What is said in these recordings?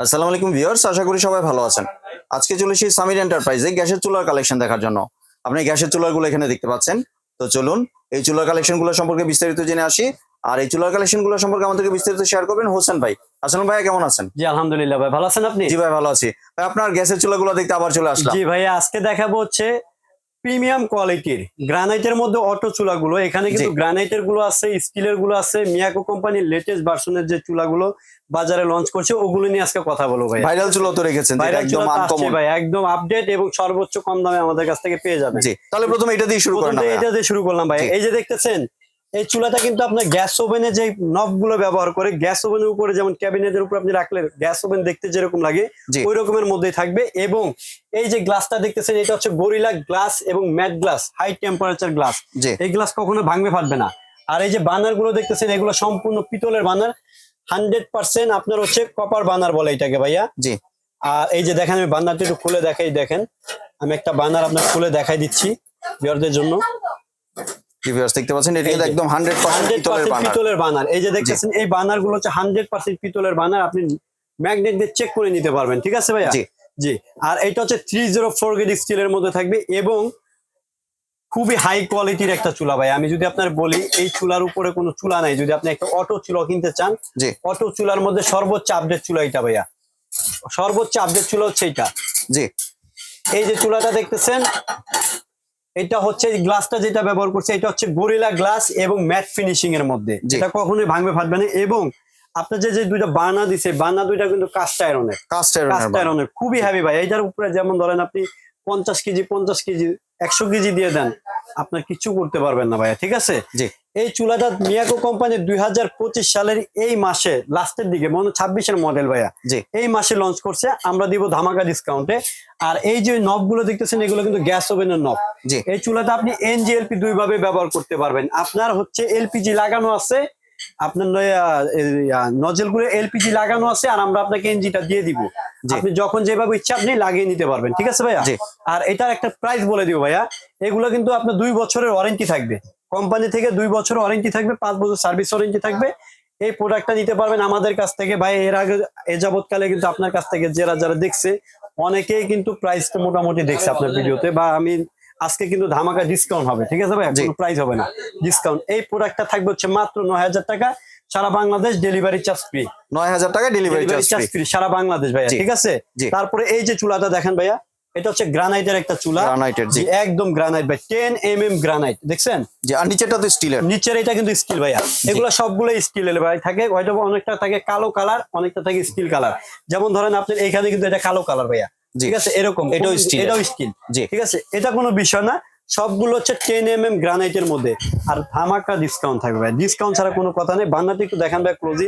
আসসালামু আলাইকুম ভিউয়ার্স আশা করি সবাই ভালো আছেন। আজকে চলে এসেছি সামির এন্টারপ্রাইজে গ্যাসের চুলার কালেকশন দেখার জন্য। আপনি গ্যাসের চুলাগুলো এখানে দেখতে পাচ্ছেন। তো চলুন এই চুলার কালেকশনগুলো সম্পর্কে বিস্তারিত জেনে আসি। আর এই চুলার কালেকশনগুলো সম্পর্কে আমাদেরকে বিস্তারিত শেয়ার করবেন হোসেন ভাই। আসলাম ভাই কেমন আছেন? জি আলহামদুলিল্লাহ ভাই ভালো আছেন আপনি? জি ভাই ভালো আছি। ভাই আপনার গ্যাসের চুলাগুলো দেখতে আবার চলে আসলাম। জি ভাই আজকে দেখাবো হচ্ছে প্রিমিয়াম কোয়ালিটির। গ্রানাইটের মধ্যে অটো চুলাগুলো এখানে কিন্তু। গ্রানাইটেরগুলো আছে স্টিলেরগুলো আছে মিয়াকো কোম্পানির লেটেস্ট ভার্সনের যে চুলাগুলো বাজারে লঞ্চ করছে ওগুলো নিয়ে আজকে কথা বলব ভাই ভাইরাল চুলা তো রেখেছেন একদম আনকমন ভাই একদম আপডেট এবং সর্বোচ্চ কম দামে আমাদের কাছ থেকে পেয়ে যাবেন। জি তাহলে প্রথমে এটা দিয়ে শুরু ভাইয়া। এটা দিয়ে শুরু করলাম ভাই। এই যে দেখতেছেন এই চুলাটা কিন্তু আপনার গ্যাস ওভেনে যে নবগুলো ব্যবহার করে গ্যাস ওভেনের উপরে যেমন ক্যাবিনেটের উপর আপনি রাখলে গ্যাস ওভেন দেখতে যেরকম লাগে ওই রকমের মধ্যেই থাকবে। এবং এই যে গ্লাসটা দেখতেছেন এটা হচ্ছে গরিলা গ্লাস এবং matte glass high temperature glass. এই গ্লাস কখনো ভাঙবে ফাটবে না। আর এই যে বানারগুলো দেখতেছেন এগুলো সম্পূর্ণ পিতলের বানার। হান্ড্রেড পার্সেন্ট আপনার হচ্ছে কপার বানার বলে এটাকে ভাইয়া। জি। আর এই যে দেখেন আমি বান্নারটা একটু খুলে দেখাই দেখেন। আমি একটা বানার আপনার খুলে দেখাই দিচ্ছি বিয়ারদের জন্য। ভিউয়ার্স দেখতে পাচ্ছেন? এটা কিন্তু একদম হান্ড্রেড পার্সেন্ট হান্ড্রেড পিতলের বানার পিতলের বানার এই যে দেখতেছেন এই বানারগুলো হচ্ছে হান্ড্রেড পার্সেন্ট পিতলের বানার আপনি ম্যাগনেট দিয়ে চেক করে নিতে পারবেন ঠিক আছে ভাইয়া? জি। জি। আর এটা হচ্ছে থ্রি জিরো ফোর গেট স্টিলের মধ্যে থাকবে এবং খুবই হাই কোয়ালিটির একটা চুলা ভাই আমি যদি আপনার বলি এই চুলার উপরে কোনো চুলা নাই। যদি আপনি একটা অটো চুলা কিনতে চান অটো চুলার মধ্যে সর্বোচ্চ আপডেট চুলা এটা ভাইয়া। সর্বোচ্চ আপডেট চুলা হচ্ছে এটা জি। এই যে চুলাটা দেখতেছেন এটা হচ্ছে গ্লাসটা যেটা ব্যবহার করছে এটা হচ্ছে গরিলা গ্লাস এবং ম্যাট ফিনিশিং এর মধ্যে। যেটা এটা কখনোই ভাঙবে ফাটবে না এবং আপনার যে যে দুইটা বানা দিছে বানা দুইটা কিন্তু কাস্ট আয়রনের কাস্ট আয়রনের খুবই হ্যাভি ভাই। এটার উপরে যেমন ধরেন আপনি পঞ্চাশ কেজি পঞ্চাশ কেজি একশো কেজি দিয়ে দেন আপনার কিছু করতে পারবেন না ভাইয়া ঠিক আছে? জি। এই চুলাটা মিয়াকো কোম্পানি দুই হাজার পঁচিশ সালের এই মাসে লাস্টের দিকে মনে ছাব্বিশের মডেল ভাইয়া জি। এই মাসে লঞ্চ করছে আমরা দিব ধামাকা ডিসকাউন্টে আর এই যে নবগুলো দেখতেছেন এগুলো কিন্তু গ্যাস ওভেনের নব জি। এই চুলাটা আপনি এনজিএলপি দুই ভাবে ব্যবহার করতে পারবেন। আপনার হচ্ছে এলপিজি লাগানো আছে আপনার নজেলগুলো এলপিজি লাগানো আছে আর আমরা আপনাকে এনজিটা দিয়ে দিব। আপনি যখন যেভাবে ইচ্ছা আপনি লাগিয়ে নিতে পারবেন ঠিক আছে ভাইয়া? আর এটার একটা প্রাইস বলে দিব ভাইয়া। এগুলো কিন্তু আপনার দুই বছরের ওয়ারেন্টি থাকবে। কোম্পানি থেকে দুই বছর ওয়ারেন্টি থাকবে পাঁচ বছর সার্ভিস ওয়ারেন্টি থাকবে। এই প্রোডাক্টটা নিতে পারবেন আমাদের কাছ থেকে। ভাই এর আগে এ যাবৎকালে কিন্তু আপনার কাছ থেকে যারা যারা দেখছে অনেকেই কিন্তু প্রাইসটা মোটামুটি দেখছে আপনার ভিডিওতে বা আমি আজকে কিন্তু ধামাকা ডিসকাউন্ট হবে ঠিক আছে ভাই। কোনো প্রাইস হবে না। ডিসকাউন্ট এই প্রোডাক্টটা থাকবে হচ্ছে মাত্র নয় হাজার টাকা। সারা বাংলাদেশ ডেলিভারি চার্জ ফ্রি নয় হাজার টাকা ডেলিভারি চার্জ ফ্রি সারা বাংলাদেশ ভাইয়া ঠিক আছে? তারপরে এই যে চুলাটা দেখেন ভাইয়া এটা হচ্ছে গ্রানাইটের একটা চুলা। গ্রানাইটের জি। একদম গ্রানাইট ভাই। টেন এম এম গ্রানাইট দেখছেন? জি আর নিচেটা তো স্টিলের নিচের এটা কিন্তু স্টিল ভাইয়া। এগুলো সবগুলো স্টিলের ভাই। থাকে হয়তো অনেকটা থাকে কালো কালার অনেকটা থাকে স্টিল কালার যেমন ধরেন আপনার এখানে কিন্তু এটা কালো কালার ভাইয়া। ঠিক আছে? এরকম। এটাও এর। এটাও স্টিল জি। ঠিক আছে? এটা কোনো বিষয় না। সবগুলো হচ্ছে টেন এম এম গ্রানাইটের মধ্যে। আর ধামাকা ডিসকাউন্ট থাকবে ভাই। ডিসকাউন্ট ছাড়া কোনো কথা নেই। বান্নাতে একটু দেখান ভাই ক্লোজি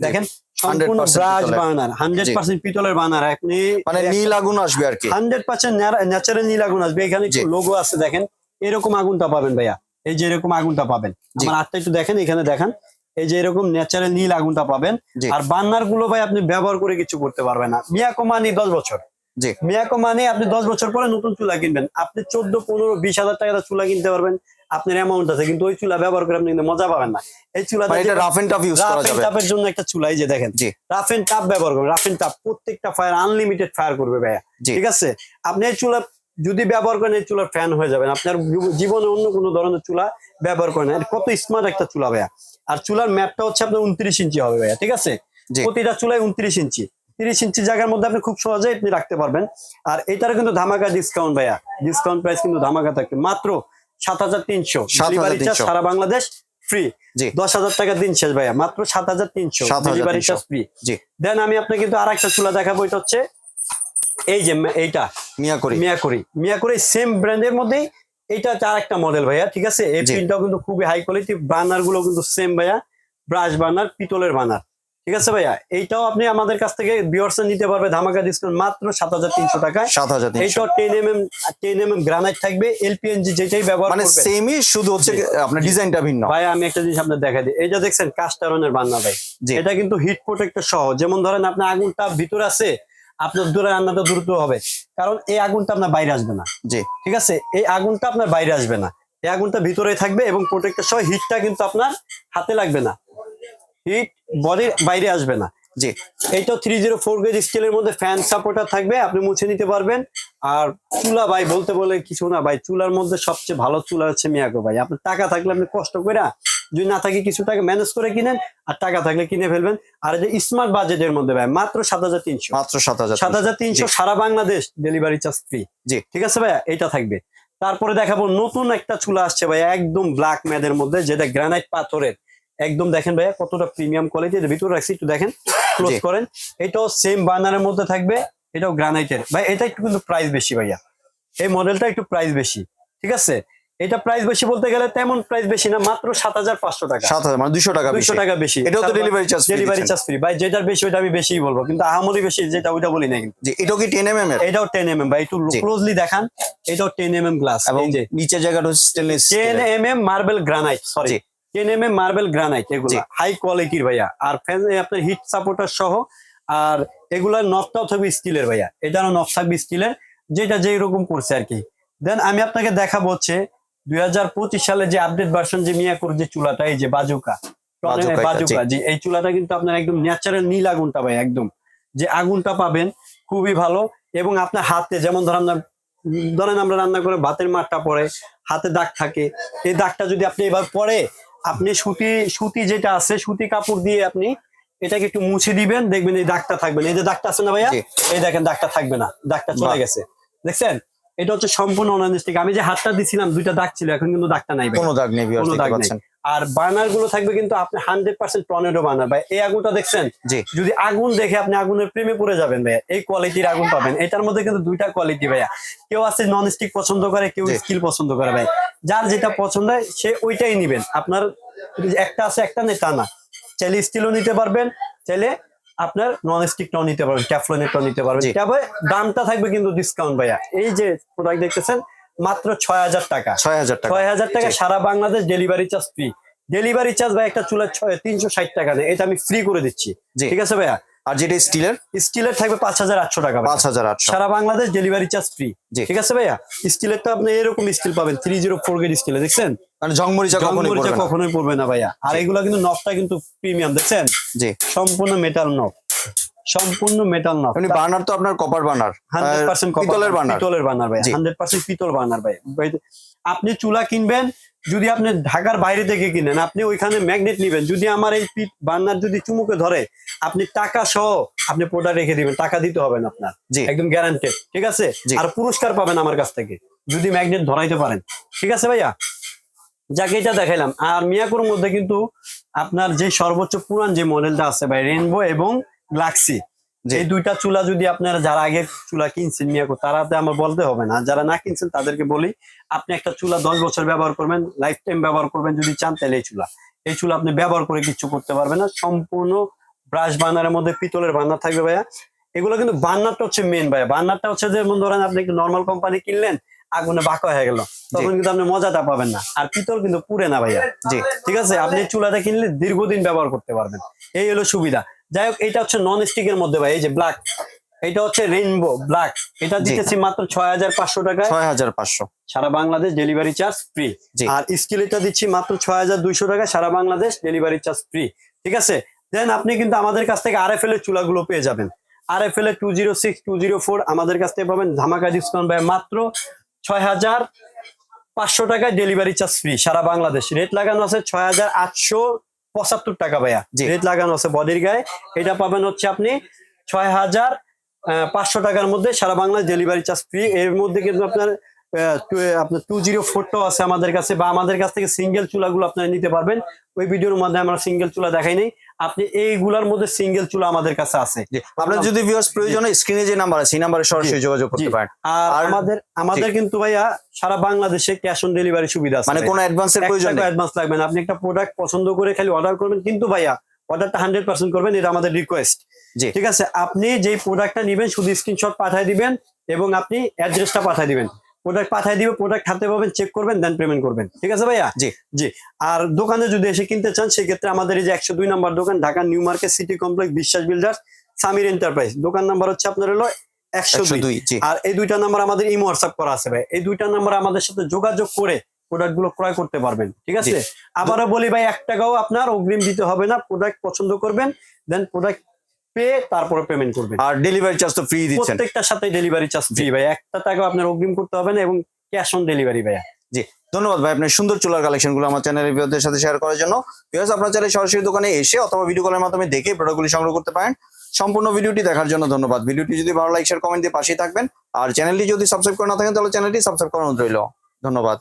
দেখেন সম্পূর্ণ ব্রাশ বার্নার। হান্ড্রেড পার্সেন্ট পিতলের বার্নার। আপনি মানে নীল আগুন আসবে আর কি। হান্ড্রেড পার্সেন্ট ন্যাচারাল নীল আগুন আসবে। এখানে লোগো আছে দেখেন। এরকম আগুনটা পাবেন ভাইয়া। এই যে এরকম আগুনটা পাবেন। জি। আমার হাতটা একটু দেখেন এখানে দেখেন। এই যে এরকম ন্যাচারাল নীল আগুনটা পাবেন। আর বান্নারগুলো ভাই আপনি ব্যবহার করে কিছু করতে পারবেন না। মিয়াকো মানি দশ বছর। জি। মিয়াকো মানে আপনি দশ বছর পরে নতুন চুলা কিনবেন। আপনি চোদ্দ পনেরো বিশ হাজার টাকা চুলা কিনতে পারবেন। আপনার অ্যামাউন্ট আছে কিন্তু ওই চুলা ব্যবহার করে আপনি কিন্তু মজা পাবেন না। এই চুলা এটা রাফ এন্ড টাফ ইউজ করা যাবে। জন্য একটা চুলা এই যে দেখেন। জি। রাফ এন্ড টাপ ব্যবহার করবেন রাফ এন্ড টাপ প্রত্যেকটা ফায়ার আনলিমিটেড ফায়ার করবে ভাইয়া। ঠিক আছে? আপনি এই চুলা যদি ব্যবহার করেন এই চুলার ফ্যান হয়ে যাবেন। আপনার জীবনে অন্য কোনো ধরনের চুলা ব্যবহার করেন। কত স্মার্ট একটা চুলা ভাইয়া। আর চুলার ম্যাপটা হচ্ছে আপনার উনত্রিশ ইঞ্চি হবে ভাইয়া ঠিক আছে? প্রতিটা চুলায় উনত্রিশ ইঞ্চি। তিরিশ ইঞ্চি জায়গার মধ্যে আপনি খুব সহজে আপনি রাখতে পারবেন। আর এটার কিন্তু ধামাকা ডিসকাউন্ট ভাইয়া। ডিসকাউন্ট প্রাইস কিন্তু ধামাকা থাকবে। মাত্র সাত হাজার তিনশো। সারা বাংলাদেশ ফ্রি দশ হাজার টাকা দিন শেষ ভাইয়া। মাত্র সাত হাজার তিনশো। 7,300 ডেলিভারি চার্জ ফ্রি দেন আমি আপনাকে কিন্তু আর একটা চুলা দেখাবো। এটা হচ্ছে এই যে এইটা। মিয়া করি মিয়াকরি মিয়াকরি সেম ব্র্যান্ডের মধ্যেই এইটা হচ্ছে আর একটা মডেল ভাইয়া ঠিক আছে? এই জি। প্রিন্টটাও কিন্তু খুবই হাই কোয়ালিটি বার্নারগুলো কিন্তু সেম ভাইয়া। ব্রাশ বার্নার পিতলের বার্নার ঠিক আছে ভাইয়া? এইটাও আপনি আমাদের কাছ থেকে বিয়ার্সে নিতে পারবে ধামাকা ডিসকাউন্ট মাত্র সাত হাজার তিনশো টাকায়। সাত হাজার তিনশো। এইটাও ten M M ten M M granite থাকবে এলপিএনজি যেটাই ব্যবহার মানে সেমই শুধু হচ্ছে আপনার ডিজাইনটা ভিন্ন। ভাই আমি একটা জিনিস আপনার দেখা দিই। এইটা দেখছেন কাস্টারনের বান্না ভাই। এটা কিন্তু হিট প্রোটেক্টর সহ। যেমন ধরেন আপনার আগুনটা ভিতরে আছে আপনার দূরে রান্নাটা দ্রুত হবে। কারণ এই আগুনটা আপনার বাইরে আসবে না। জি। ঠিক আছে? এই আগুনটা আপনার বাইরে আসবে না। এই আগুনটা ভিতরে থাকবে এবং প্রোটেক্টর সহ হিটটা কিন্তু আপনার হাতে লাগবে না। হিট বডির বাইরে আসবে না। জি এইটা থ্রি জিরো ফোর গেজ স্কেলের মধ্যে ফ্যান সাপোর্টার থাকবে আপনি মুছে নিতে পারবেন। আর চুলা ভাই বলতে বলে কিছু না ভাই চুলার মধ্যে সবচেয়ে ভালো চুলা হচ্ছে মিয়াকো ভাই। আপনার টাকা থাকলে আপনি কষ্ট করে যদি না থাকে কিছু টাকা ম্যানেজ করে কিনেন আর টাকা থাকলে কিনে ফেলবেন। আর এই যে স্মার্ট বাজেটের মধ্যে ভাই মাত্র সাত হাজার তিনশো। মাত্র সাত হাজার সাত হাজার তিনশো সারা বাংলাদেশ ডেলিভারি চার্জ ফ্রি জি। ঠিক আছে ভাইয়া? এটা থাকবে। তারপরে দেখাবো নতুন একটা চুলা আসছে ভাইয়া একদম ব্ল্যাক ম্যাদের মধ্যে যেটা গ্রানাইট পাথরের। একদম দেখেন ভাইয়া কতটা প্রিমিয়াম কোয়ালিটি এর। ভিতরে রাখছি একটু দেখেন ক্লোজ করেন। এটাও সেম বার্নারের মধ্যে থাকবে এটাও গ্রানাইটের ভাই এটা একটু কিন্তু প্রাইস বেশি ভাইয়া। এই মডেলটা একটু প্রাইস বেশি ঠিক আছে? এটা প্রাইস বেশি বলতে গেলে তেমন প্রাইস বেশি না মাত্র সাত হাজার পাঁচশো টাকা। সাত হাজার মানে দুশো টাকা বেশি। টাকা বেশি। এটাও তো delivery charge delivery charge free ভাই যেটার বেশি ওইটা আমি বেশিই বলব। কিন্তু আহামরি বেশি যেটা ওইটা বলি না কিন্তু। এটাও কি টেন এম এম এর? এটাও টেন এম এম ভাই একটু ক্লোজলি দেখান। এটাও টেন এম এম গ্লাস এবং নিচের জায়গাটা হচ্ছে stainless ten M M marble granite sorry M marble granite এগুলো। হাই কোয়ালিটির ভাইয়া। আর ফ্যান আপনার হিট সাপোর্টার সহ আর এগুলার নকটাও থাকবে স্টিলের ভাইয়া। এটারও নক থাকবে স্টিলের যেটা যেই রকম করছে আর কি। দেন আমি আপনাকে দেখাবো হচ্ছে দুই হাজার পঁচিশ সালে যে আপডেট ভার্সন যে মিয়াকুর যে চুলাটা এই যে বাজুকা। বাজুকা এটা, জি। এই চুলাটা কিন্তু আপনার একদম ন্যাচারাল নীল আগুনটা ভাই একদম। যে আগুনটা পাবেন খুবই ভালো। এবং আপনার হাতে যেমন ধরেন ধরেন আমরা রান্না করে ভাতের মাঠটা পরে হাতে দাগ থাকে। এই দাগটা যদি আপনি এবার পরে আপনি সুতি সুতি যেটা আছে সুতি কাপড় দিয়ে আপনি এটাকে একটু মুছে দিবেন দেখবেন এই দাগটা থাকবে না। এই যে দাগটা আছে না ভাইয়া? এই দেখেন দাগটা থাকবে না। দাগটা চলে গেছে। দেখছেন? এটা হচ্ছে সম্পূর্ণ অনানিস্টিক আমি যে হাতটা দিছিলাম দুইটা দাগ ছিল এখন কিন্তু দাগটা নাই কোনো দাগ নেই কোনো দাগ নেই। আর বার্নারগুলো থাকবে কিন্তু আপনি হান্ড্রেড পার্সেন্ট টর্নেডো বার্নার। ভাই এই আগুনটা দেখছেন? যদি আগুন দেখে আপনি আগুনের প্রেমে পড়ে যাবেন ভাইয়া এই কোয়ালিটির আগুন পাবেন। এটার মধ্যে কিন্তু দুইটা কোয়ালিটি ভাইয়া। কেউ আছে নন স্টিক পছন্দ করে কেউ। স্কিল পছন্দ করে ভাই। যার যেটা পছন্দ হয় সে ওইটাই নিবেন। আপনার একটা আছে একটা নেই তা না। চাইলে স্টিলও নিতে পারবেন চাইলে আপনার নন স্টিকটাও নিতে পারবেন ট্যাফলনেরটাও নিতে পারবেন। তবে দামটা থাকবে কিন্তু ডিসকাউন্ট ভাইয়া। এই যে প্রোডাক্ট দেখতেছেন মাত্র ছয় হাজার টাকা। ছয় হাজার টাকা। ছয় হাজার টাকা সারা Bangladesh delivery charge free delivery charge ভাই একটা চুলার ছয় তিনশো ষাট টাকা নেই এটা আমি ফ্রি করে দিচ্ছি। ঠিক আছে ভাইয়া? আর যেটা স্টিলের স্টিলের থাকবে পাঁচ হাজার আটশো টাকা পাঁচ হাজার আটশো। সারা বাংলাদেশ ডেলিভারি চার্জ ফ্রি। ঠিক আছে ভাইয়া? স্টিলের তো আপনি এরকম স্টিল পাবেন। থ্রি জিরো ফোর গেট স্টিলে দেখছেন? মানে জংমরিচা কখনোই জংমরিচা পড়বে না। কখনোই পড়বে না ভাইয়া। আর এগুলো কিন্তু নবটা কিন্তু প্রিমিয়াম দেখছেন? জি। সম্পূর্ণ মেটাল নব সম্পূর্ণ মেটাল নব এমনি বার্নার তো আপনার কপার বার্নার হান্ড্রেড পার্সেন্ট পিতলের বার্নার পিতলের বার্নার ভাই জি। হান্ড্রেড পার্সেন্ট পিতল বার্নার ভাই আপনি চুলা কিনবেন যদি আপনি ঢাকার বাইরে থেকে কিনেন আপনি ওইখানে ম্যাগনেট নিবেন। যদি আমার এই বার্নার যদি চুমুকে ধরে আপনি টাকা সহ আপনি প্রোডাক্ট রেখে দিবেন। টাকা দিতে হবে না আপনার। একদম গ্যারান্টেড ঠিক আছে? আর পুরস্কার পাবেন আমার কাছ থেকে যদি ম্যাগনেট ধরাইতে পারেন। ঠিক আছে ভাইয়া? যাকে এটা দেখাইলাম আর মিয়াকুর মধ্যে কিন্তু আপনার যে সর্বোচ্চ পুরান যে মডেলটা আছে ভাই রেনবো এবং গ্লাক্সি জি। এই দুইটা চুলা যদি আপনারা যারা আগে চুলা কিনছেন মিয়াকো তারাতে আমার বলতে হবে না। যারা না কিনছেন তাদেরকে বলি আপনি একটা চুলা দশ বছর ব্যবহার করবেন লাইফ টাইম ব্যবহার করবেন যদি চান তাহলে এই চুলা। এই চুলা আপনি ব্যবহার করে কিছু করতে পারবেন না। সম্পূর্ণ ব্রাশ বার্নারের মধ্যে পিতলের বার্নার থাকবে ভাইয়া। এগুলো কিন্তু বার্নারটা হচ্ছে মেন ভাইয়া। বার্নারটা হচ্ছে যেমন ধরেন আপনি একটু নর্মাল কোম্পানি কিনলেন আগুনে বাঁকা হয়ে গেল। তখন কিন্তু আপনি মজাটা পাবেন না। আর পিতল কিন্তু পুড়ে না ভাইয়া। জি। ঠিক আছে? আপনি চুলাটা কিনলে দীর্ঘদিন ব্যবহার করতে পারবেন। এই হলো সুবিধা। যাই হোক এটা হচ্ছে নন স্টিকের মধ্যে ভাই এই যে ব্ল্যাক এটা হচ্ছে রেইনবো ব্ল্যাক এটা। দিতেছি মাত্র ছয় হাজার পাঁচশো টাকায়। ছয় হাজার পাঁচশো। সারা বাংলাদেশ ডেলিভারি চার্জ ফ্রি আর স্কিল এটা দিচ্ছি মাত্র ছয় হাজার দুইশো টাকা সারা বাংলাদেশ ডেলিভারি চার্জ ফ্রি ঠিক আছে? দেন আপনি কিন্তু আমাদের কাছ থেকে আর এফ এল এর চুলাগুলো পেয়ে যাবেন। আর এফ এল এর two zero six two zero four আমাদের কাছ থেকে পাবেন ধামাকা ডিসকাউন্ট ভাই মাত্র ছয় হাজার পাঁচশো টাকায় ডেলিভারি চার্জ ফ্রি সারা বাংলাদেশ। রেট লাগানো আছে ছয় হাজার আটশো পঁচাত্তর টাকা ভাইয়া। রেট লাগানো আছে বডির গায়ে। এটা পাবেন হচ্ছে আপনি ছয় হাজার পাঁচশো টাকার মধ্যে সারা বাংলাদেশ ডেলিভারি চার্জ ফ্রি। এর মধ্যে কিন্তু আপনার আপনার টু জিরো ফোরটাও আছে আমাদের কাছে বা আমাদের কাছ থেকে সিঙ্গেল চুলাগুলো আপনারা নিতে পারবেন। ওই ভিডিওর মধ্যে আমরা সিঙ্গেল চুলা দেখাই নেই। আপনি এইগুলার মধ্যে সিঙ্গেল চুলা আমাদের কাছে আছে। আপনার যদি ভিউয়ার্স প্রয়োজন স্ক্রিনে যে নাম্বার আছে এই নাম্বারে সরাসরি যোগাযোগ করতে পারেন। আর আমাদের আমাদের কিন্তু ভাইয়া সারা বাংলাদেশে ক্যাশ অন ডেলিভারি সুবিধা আছে মানে। কোনো অ্যাডভান্সের প্রয়োজন নেই। অ্যাডভান্স লাগবে না। আপনি একটা প্রোডাক্ট পছন্দ করে খালি অর্ডার করবেন কিন্তু ভাইয়া অর্ডারটা হান্ড্রেড পার্সেন্ট করবেন এটা আমাদের রিকোয়েস্ট ঠিক আছে? আপনি যেই প্রোডাক্টটা নেবেন শুধু স্ক্রিনশট পাঠিয়ে দিবেন এবং আপনি অ্যাড্রেসটা পাঠিয়ে দিবেন। প্রোডাক্ট পাঠিয়ে দিবে প্রোডাক্ট হাতে পাবেন চেক করবেন দেন পেমেন্ট করবেন। ঠিক আছে ভাইয়া? জি। জি। আর দোকানে যদি এসে কিনতে চান সেক্ষেত্রে আমাদের এই যে একশো দুই নম্বর দোকান Dhaka new market city complex Biswas builders Samir enterprise. দোকান নাম্বার হচ্ছে আপনার হলো একশো দুই। আর এই দুইটা নাম্বার আমাদের ইমো হোয়াটসঅ্যাপ করা আছে ভাই। এই দুইটা নাম্বার আমাদের সাথে যোগাযোগ করে প্রোডাক্টগুলো ক্রয় করতে পারবেন। ঠিক আছে? আবারও বলি ভাই এক টাকাও আপনার অগ্রিম দিতে হবে না। প্রোডাক্ট পছন্দ করবেন দেন প্রোডাক্ট পেয়ে তারপরে পেমেন্ট করবেন। আর ডেলিভারি চার্জ তো ফ্রি দিচ্ছেন। প্রত্যেকটার সাথে ডেলিভারি চার্জ ফ্রি ভাই। একটা টাকা আপনার অগ্রিম করতে হবে না এবং ক্যাশ অন ডেলিভারি ভাইয়া। জি ধন্যবাদ ভাই। আপনার সুন্দর চুলার কালেকশনগুলো আমার চ্যানেলের ভিউয়ারদের সাথে শেয়ার করার জন্য। বিকজ আপনার চাইলে সরাসরি দোকানে এসে অথবা ভিডিও কলের মাধ্যমে দেখে প্রোডাক্টগুলি সংগ্রহ করতে পারেন। সম্পূর্ণ ভিডিওটি দেখার জন্য ধন্যবাদ। ভিডিওটি যদি ভালো লাইক শেয়ার কমেন্ট দিয়ে পাশেই থাকবেন। আর চ্যানেলটি যদি সাবস্ক্রাইব করে না থাকেন তাহলে চ্যানেলটি সাবস্ক্রাইব করানো রইল। ধন্যবাদ।